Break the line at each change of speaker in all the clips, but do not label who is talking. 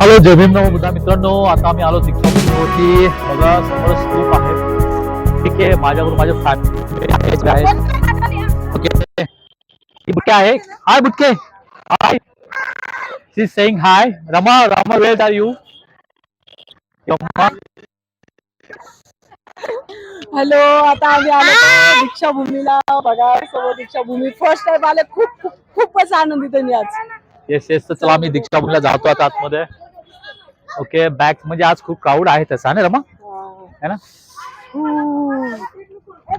Hello जय भीम नमो बुद्धा मित्रांनो. आता आम्ही आलो दीक्षाभूमीवरती. बघा समोर स्तूप आहे. ठीक आहे माझ्याबरोबर माझ्या फॅमिली आहेत ओके बुटके आहे. Hi बुटके. Hi she saying hi Rama Rama where are you
hello आता आम्ही आलो दीक्षाभूमीला. बघा समोर दीक्षाभूमी. फर्स्ट टाइम आले. खूप खूप खूपच आनंदित आहे मी आज.
येस येस तर चला आम्ही दीक्षाभूमीला जातो आता आतमध्ये. ओके बॅक म्हणजे आज खूप क्राऊड आहे तसा ना रमा? है ना?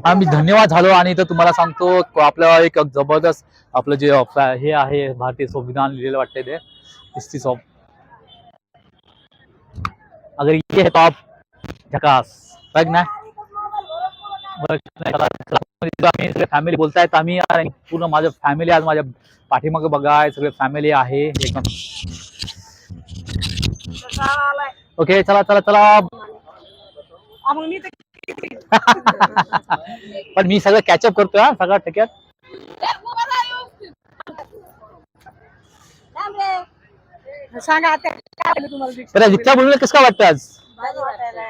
आम्ही धन्यवाद झालो आणि इथं तुम्हाला सांगतो आपलं एक जबरदस्त आपलं जे हे आहे भारतीय संविधान लिहिलेलं वाटतंय ते. इस्तीस ऑफ अगर ये है तो आप झकास बघ ना? आम्ही फॅमिली बोलतायत आम्ही पूर्ण माझं फॅमिली आज माझ्या पाठीमागे बघाय सगळे फॅमिली आहे एकदम. ओके चला चला चला. पण मी सगळं कॅचअप करतोय हा सगळं ठेक्यात.
सांगा आता तुम्हाला?
दीक्षाभूमीला कसं काय वाटतं आज?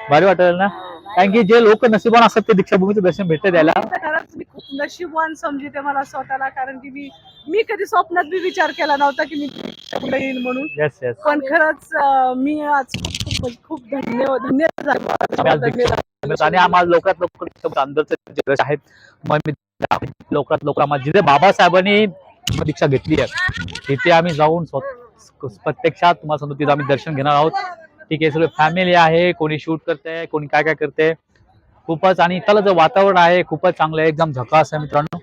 भारी
वाटेल ना? कारण की जे लोक नशिबान असतात ते दीक्षाभूमीचं दर्शन भेटते द्यायला
मी मी खूप नशीबवान समजते मला स्वतःला कारण की मी मी कधी स्वप्नात बी विचार केला नव्हता की मी दीक्षाभूमीला येईल म्हणून.
येस येस
पण खरंच अं, मी आज खूप खूप खूप धन्यवाद धन्यवाद.
आणि आम्हाला लोकात लोक अंदरचे जे रस आहेत मग मी लोकात लोक आम्हाला जिथे बाबासाहेबांनी दीक्षा घेतली आहे तिथे आम्ही जाऊन स्व- प्रत्यक्षात तुम्हाला सांगतो तिथं आम्ही दर्शन घेणार आहोत. ठीक आहे सगळे फॅमिली आहे कोणी शूट करते कोणी काय काय करते खूपच आणि इथलं जे वातावरण आहे खूपच चांगलं आहे एकदम झकास आहे मित्रांनो.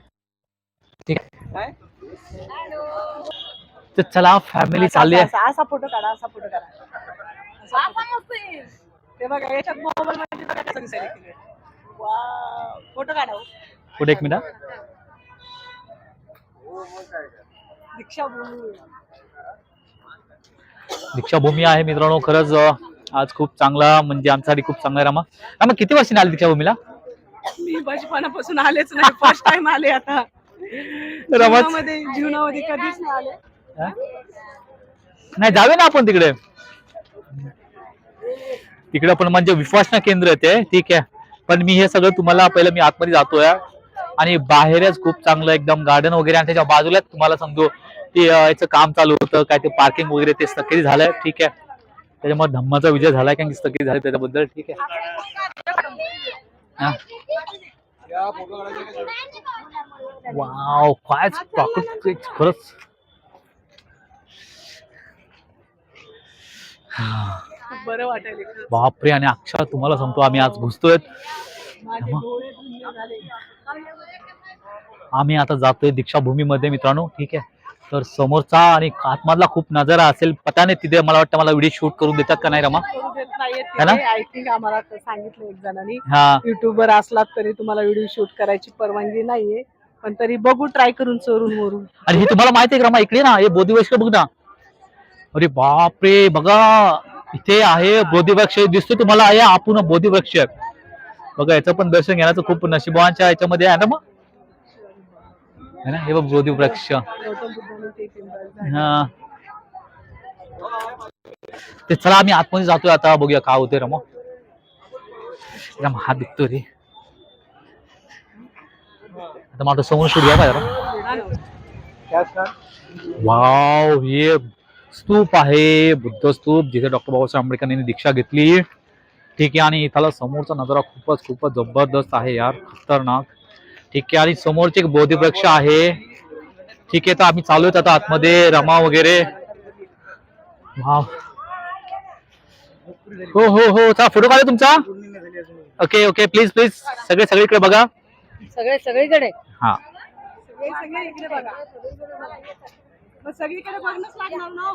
ठीक आहे. तर चला फॅमिली चालली आहे.
असा फोटो काढा असा फोटो काढा. ते बघा याच्यात मोबाईल मध्ये. फोटो काढा हो.
पुढे एक मिनिट
दीक्षाभूमी
दीक्षाभूमी आहे मित्रांनो खरंच आज खूप चांगला म्हणजे आमच्यासाठी खूप चांगला रामा. रामा किती वर्षाने आली दीक्षाभूमीला?
मी बचपनापासून आलेच नाही फर्स्ट टाइम आले आता. जीवनामध्ये जीवनामध्ये कधीच नाही आले?
नाही जावे ना आपण तिकडे. तिकडे पण म्हणजे विश्वासना केंद्र ते ठीक आहे. पण मी हे सगळं तुम्हाला पहिलं मी आतमध्ये जातोय. आणि बाहेरच खूप चांगलं एकदम गार्डन वगैरे आणि त्याच्या बाजूलाच तुम्हाला सांगतो ते याचं काम चालू होतं काय ते पार्किंग वगैरे ते स्थगित झालंय ठीक आहे. त्याच्यामुळे धम्माचा विजय झालाय कारण स्थगित झाले त्याच्याबद्दल ठीक आहे. वाव काय प्राकृतिक खरंच.
बरं वाटायला
बापरे आणि अक्षर तुम्हाला सांगतो आम्ही आज घुसतोय. आम्ही आता जातोय दीक्षाभूमीमध्ये मित्रांनो ठीक आहे. तर समोरचा आणि आतमधला खूप नजारा असेल पता नाही तिथे मला वाटतं मला व्हिडिओ शूट करून देतात का नाही रमा? है.
आय थिंक आम्हाला तर सांगितलं एक जणांनी.
हा.
युट्यूबर असलात तरी तुम्हाला व्हिडिओ शूट करायची परवानगी नाहीये. पण तरी बघू ट्राय करून चोरून वरून
आणि हे तुम्हाला माहिती आहे का रमा? इकडे ना. हे बोधिवृक्ष बघ ना. अरे बापरे बघा. इथे आहे बोधिवृक्ष दिसतो तुम्हाला. आहे आपण बोधिवृक्ष बघा याचं पण दर्शन घेण्याचं खूप नशिबांच्या याच्यामध्ये. आहे ना मग है ना? हे बघ बोधिवृक्ष
वृक्ष। ते
हा। ते चला आम्ही आतमध्ये जातोय आता. बघूया काय होते रमो. रम हात दुखतो रे. आता माझं समोर शूट घ्या पाहिजे वाव हे स्तूप आहे. बुद्ध स्तूप जिथे डॉक्टर बाबासाहेब आंबेडकर यांनी दीक्षा घेतली. ठीक आहे आणि इथला समोरचा नजारा खूपच खूपच जबरदस्त आहे यार. खतरनाक. ठीक आहे आणि समोरचे एक बोधिवृक्ष आहे. ठीक आहे तर आम्ही चालू आहेत आता आतमध्ये रमा वगैरे. हो हो हो फ़ोटो काढा तुमचा. ओके ओके प्लीज़ प्लीज़ सगळे सगळीकडे बघा.
सगळे सगळीकडे?
हा.
हो.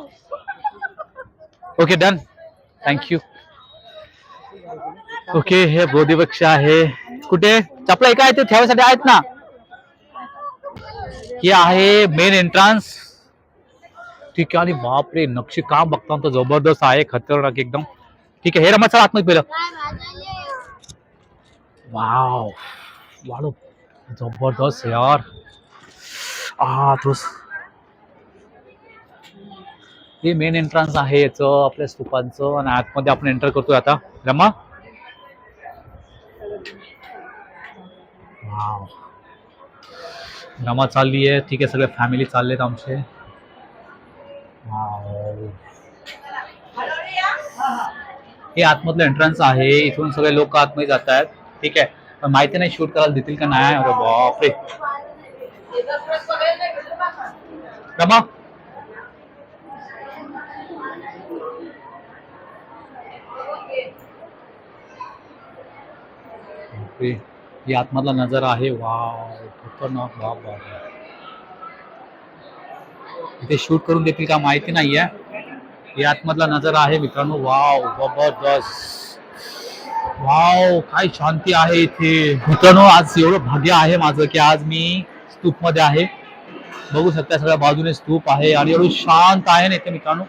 Okay done. थँक्यू ओके हे बोधिवृक्ष आहे. कुठे? चपला एका आहे ते ठेवायसाठी आहेत ना? हे आहे मेन एंट्रान्स ठीक आहे आणि बापरे नक्षी काम बघता तर जबरदस्त आहे खतरनाक एकदम. ठीक आहे हे रमा चला आतमध्ये पहिलं. वाव वाढो जबरदस्त यार. आ तो हे मेन एंट्रन्स आहे याचं आपल्या स्तूपांचं आणि आतमध्ये आपण एंटर करतोय आता. रमा? वाव. रमा चालली आहे. ठीक आहे सगळे फॅमिली चाललेत आमचे. हे आतमधलं एंट्रन्स आहे. इथून सगळे लोक आतमध्ये जात आहेत. ठीक आहे. पण माहिती नाही शूट करायला देतील का नाही? अरे बापरे. रमा. Okay. ही आतमधला नजर आहे. वाव खतरनाक बाप बाप इथे शूट करून देतील का माहिती नाहीये. ही आतमधला नजर आहे मित्रांनो. वाव जबरदस्त. वाव काय शांती आहे इथे. मित्रांनो आज एवढं भाग्य आहे माझं की आज मी स्तूपमध्ये आहे. बघू शकता सगळ्या बाजूने स्तूप आहे आणि एवढं शांत आहे ना इथे मित्रांनो.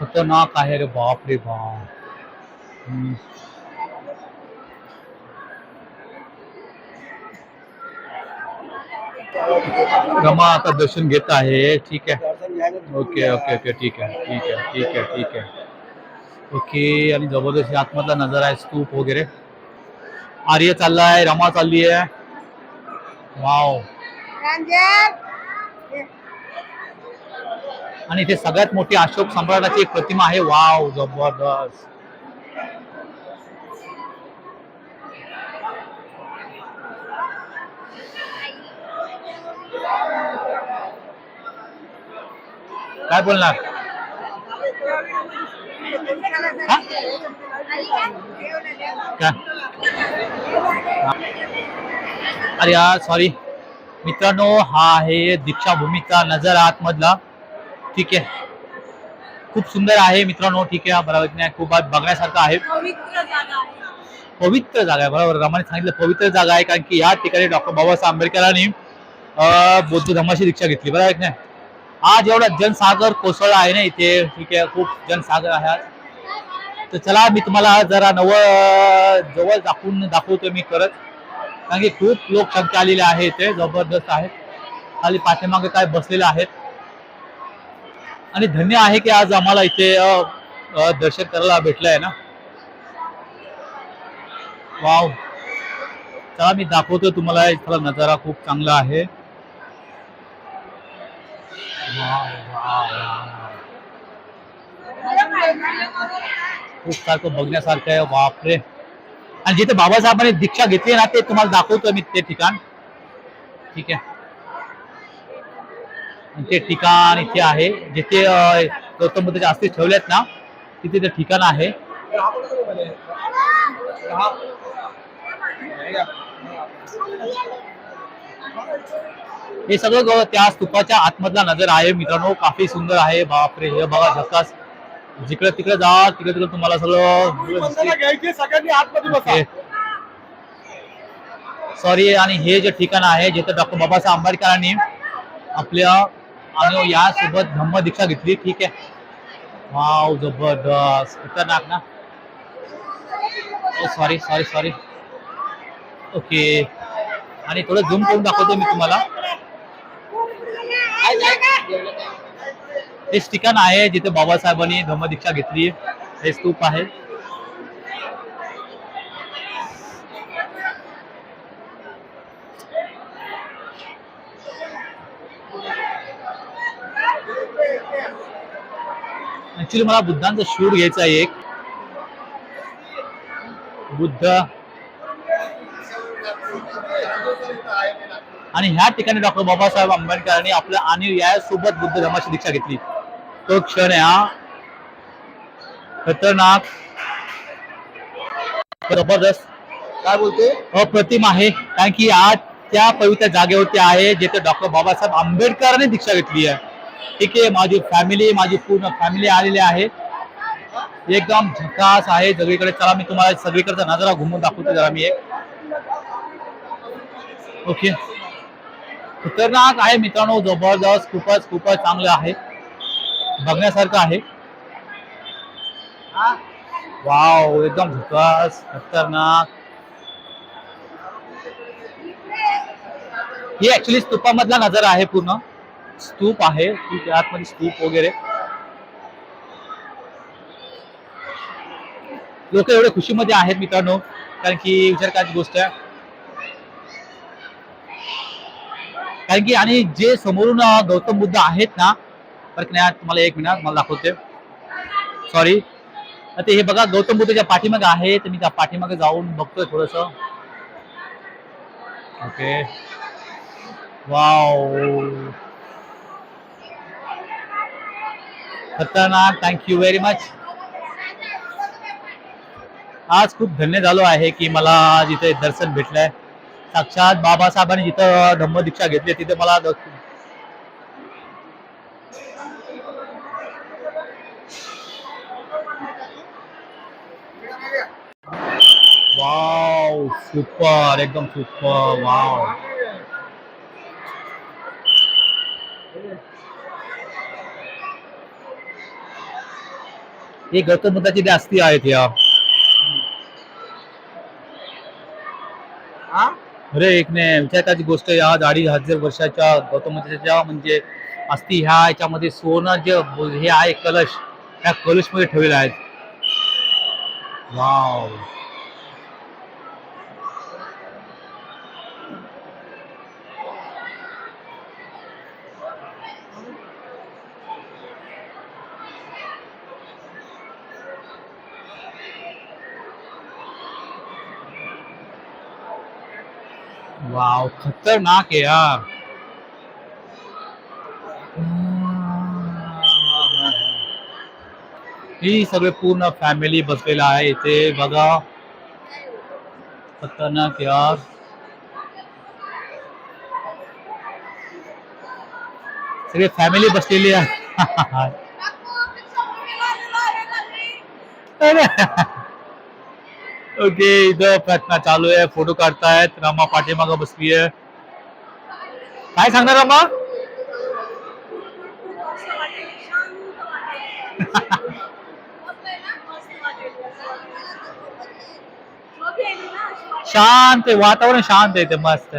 खतरनाक आहे रे बाप रे बाप. रमा आता दर्शन घेत आहे. ठीक आहे. Okay okay okay. ठीक आहे. ठीक आहे ठीक आहे ठीक आहे. ओके आणि जबरदस्त आतमधला नजर आहे स्तूप वगैरे. आर्य चाललाय रमा चालली आहे. वाव. आणि इथे सगळ्यात मोठी अशोक सम्राटाची एक प्रतिमा आहे. वाव जबरदस्त. काय बोलणार? काय? अरे यार सॉरी मित्रांनो हा आहे दीक्षाभूमीचा नजर आतमधला. ठीक आहे. खूप सुंदर आहे मित्रांनो ठीक आहे. बरोबर. नाही खूप बघण्यासारखं आहे.
पवित्र जागा आहे.
पवित्र जागा आहे बरोबर. रमाने सांगितलं पवित्र जागा आहे कारण की या ठिकाणी डॉक्टर बाबासाहेब आंबेडकरांनी अं, बौद्ध धर्माची दीक्षा घेतली. बरोबर नाही? आज एवढा जनसागर कोसळला आहे ना इथे. ठीक आहे खूप जनसागर आहे आज. तर चला मी तुम्हाला जरा नव जवळ दाखवून दाखवतो मी करत कारण की खूप लोकसंख्या आलेली आहे इथे जबरदस्त आहे खाली पाठीमागे काय बसलेले आहेत. आणि धन्य आहे की आज आम्हाला इथे दर्शन करायला भेटलं आहे ना. वाव. चला मी दाखवतो तुम्हाला इथला नजारा खूप चांगला आहे. खूप सारखं बघण्यासारखं आहे बापरे. आणि जिथे बाबासाहेबांनी दीक्षा घेतली ना ते तुम्हाला दाखवतो मी ते ठिकाण. ठीक आहे. ते ठिकाण इथे आहे. जिथे गौतम बुद्धाचे अस्थित ठेवलेत ना तिथे ते ठिकाण आहे. हे सगळं ग- त्या स्तूपाच्या आतमधला नजर आहे. मित्रांनो काफी सुंदर आहे. बापरे हे बघा झकास. जिकडे तिकडे जा तिकडे तिकडे तुम्हाला सगळं
सगळ्यांनी आतमध्ये बसा.
सॉरी आणि हे जे ठिकाण आहे जिथे डॉक्टर बाबासाहेब आंबेडकरांनी आपल्या आणि यासोबत धम्म दीक्षा घेतली ठीक आहे. वाव जबरदस्त. खतरनाक ना? सॉरी सॉरी सॉरी ओके आणि थोडं झूम करून दाखवतो मी तुम्हाला. हेच ठिकाण आहे जिथे बाबासाहेबांनी धम्मदीक्षा घेतली. हे स्तूप आहे. ऍक्च्युली मला बुद्धांचा शूट घ्यायचा आहे एक. बुद्ध आणि ह्या ठिकाणी डॉक्टर बाबासाहेब आंबेडकरांनी आपल्या आणि यासोबत बुद्ध धर्माची दीक्षा घेतली. तो क्षण हा खतरनाक जबरदस्त
काय बोलते?
अप्रतिम आहे. कारण की आज त्या पवित्र जागेवरती आहे जिथे डॉक्टर बाबासाहेब आंबेडकरांनी दीक्षा घेतली आहे. ठीक आहे माझी फॅमिली माझी पूर्ण फॅमिली आलेली आहे. एकदम झकास आहे. सगळीकडे चला मी तुम्हाला सगळीकडचा नजारा घुमून दाखवतो जरा मी एक. ओके खतरनाक आहे मित्रांनो. जबरदस्त खूपच खूपच चांगलं आहे. बघण्यासारखं आहे. वाव एकदम झुकास खतरनाक. ही ऍक्च्युली स्तूपामधला नजर आहे पूर्ण. स्तूप आहे. आतमध्ये स्तूप वगैरे. लोक एवढ्या खुशीमध्ये आहेत मित्रांनो. कारण की विचार काय गोष्ट आहे. कारण की जे समोरून अं, गौतम बुद्ध आहेत ना नाही तुम्हाला एक मिनिट मला दाखवते. सॉरी हे बघा गौतम बुद्धच्या पाठीमागे तर मी पाठीमागे जाऊन बघतोय थोडस. ओके खतरनाक. थँक्यू व्हेरी मच आज खूप धन्य झालो आहे की मला जिथे दर्शन भेटलंय. साक्षात बाबासाहेबांनी जिथं धम्मदीक्षा घेतली तिथे मला वाव सुपर एकदम सुपर वाव हे गौतम बुद्धाची जास्ती आहेत या. अरे एक ने विचार गोष्ट या अडीच हजार वर्षाच्या गौतम म्हणजे अस्थि ह्या याच्यामध्ये सोनं जे हे आहे कलश त्या कलशमध्ये आहेत वाव. वाव खतरनाक आहे यार। ही सगळे पूर्ण फॅमिली बसलेला आहे इथे बघा। खतरनाक यार। सगळे फॅमिली बसलेली आहे। ओके इथं प्रार्थना चालू आहे फ़ोटो काढतायत रमा पाठीमाग बसली आहे काय सांगणार रमा? शांत वातावरण शांत है ते मस्त.